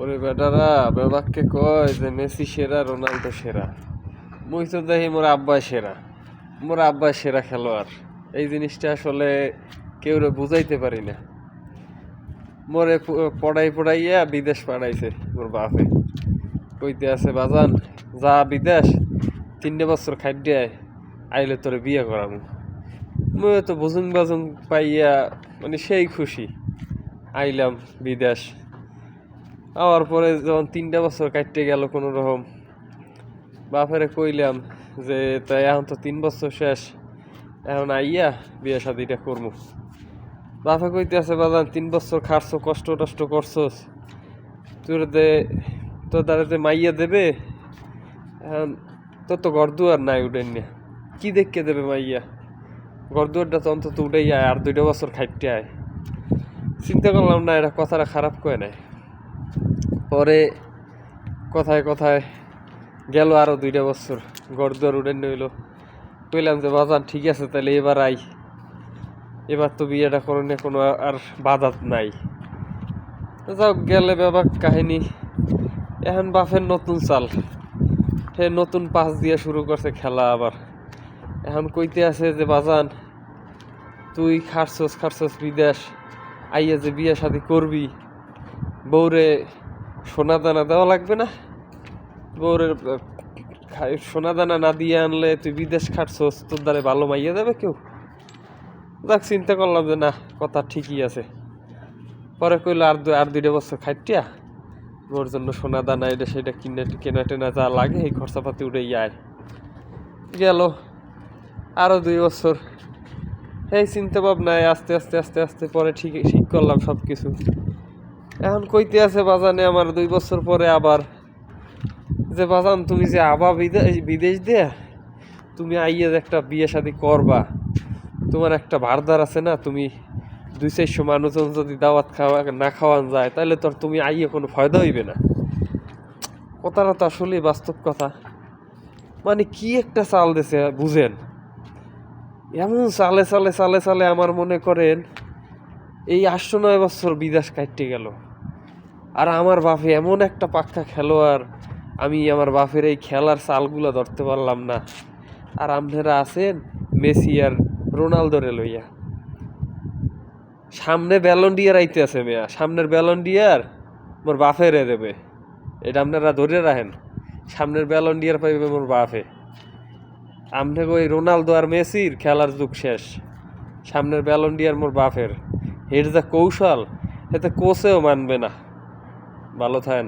ওরে বেটারা, বেবাককে কয় যে মেসি সেরা, রোনালদো সেরা। মুই তো দেখি মোর আব্বা সেরা। মোর আব্বা সেরা খেলোয়াড়। এই জিনিসটা আসলে কেউ বুঝাইতে পারি না। মোরে পড়াই পড়াইয়া বিদেশ পাঠাইছে মোর বাপে। কইতে আছে, বাজান, যা বিদেশ, তিনটে বছর খাদ্য আইলে তোরে বিয়ে করামু। মুই তো বুঝুং বাজুং পাইয়া মানে সেই খুশি। আইলাম বিদেশ। আওয়ার পরে যখন তিনটা বছর কাটতে গেল কোনো রকম, বাপেরে কইলাম যে তাই এখন তো তিন বছর শেষ, এখন আইয়া বিয়ে শাদিটা করব বাপে কইতে আছে বাজান, তিন বছর খাটছো, কষ্ট টষ্ট করছোস। তোর দে, তোর দ্বারা যে মাইয়া দেবে, এখন তোর তো ঘর দুয়ার নাই উঠেন না। কি দেখকে দেবে মাইয়া? ঘর দুয়ারটা তো অন্তত উঠেই আয়, আর দুইটা বছর খাইতে আয়। চিন্তা করলাম, না, এটা কথাটা খারাপ করে নাই। পরে কথায় কথায় গেল আরও দুইটা বছর। ঘর দুয়ার উঠেন নইল কইলাম যে, বাজান, ঠিক আছে তাহলে এবার আই। এবার তো বিয়েটা করণে কোনো আর বাধা নাই। যাও গেলে বাবা কাহিনী। এখন বাফের নতুন চাল। সে নতুন পাস দিয়ে শুরু করছে খেলা আবার। এখন কইতে আছে যে, বাজান, তুই খাটছস খাটছস বিদেশ। আইয়া যে বিয়ে শাদি করবি বউরে সোনা দানা দেওয়া লাগবে না? খাই- সোনা দানা না দিয়ে আনলে তুই বিদেশ খাটছস, তোর দ্বারে ভালো মাইয়া দেবে কেউ? দেখ চিন্তা করলাম যে না, কথা ঠিকই আছে। পরে কইলো, আর দু, আর দুইটা বছর খাইটিয়া? ওর জন্য সোনা দানা এটা সেটা কিনে, কেনা টেনা যা লাগে, এই খরচাপাতি উঠে আয়। গেল আরও দুই বছর। এই চিন্তা ভাবনায় আস্তে আস্তে আস্তে আস্তে পরে ঠিক ঠিক করলাম সব কিছু এখন কইতে আছে বাজানে আমার দুই বছর পরে আবার। যে বাজান, তুমি যে আবার বিদেশ বিদেশ দিয়ে তুমি আইয়ে একটা বিয়ে শাদি করবা। তোমার একটা ভারদার আছে না, তুমি দুই চারশো মানুষজন যদি দাওয়াত খাওয়া না খাওয়ান যায়, তাহলে তোর তুমি আইয়ে কোনো ফায়দা হইবে না। কথাটা তো আসলেই বাস্তব কথা। মানে কি একটা চাল দিছে, বুঝেন? এমন চালে চালে চালে চালে আমার মনে করেন, এই আটশো নয় বছর বিদেশ কাটতে গেল। আর আমার বাপে এমন একটা পাক্কা খেলোয়াড়, আমি আমার বাপের এই খেলার চালগুলো ধরতে পারলাম না। আর আপনারা আছেন মেসি আর রোনালদোরে লইয়া। সামনে ব্যালন ডিয়ার আইতে আছে মেয়া, সামনের ব্যালন ডিয়ার মোর বাপেরে দেবে। এটা আপনারা ধরে রাখেন, সামনের ব্যালন ডিয়ার পাইবে মোর বাফে আমনে ওই রোনালদো আর মেসির খেলার যুগ শেষ, সামনের ব্যালন ডিয়ার মোর বাফের এর যা কৌশল, এতে কোচেও মানবে না। ভালো থাকেন।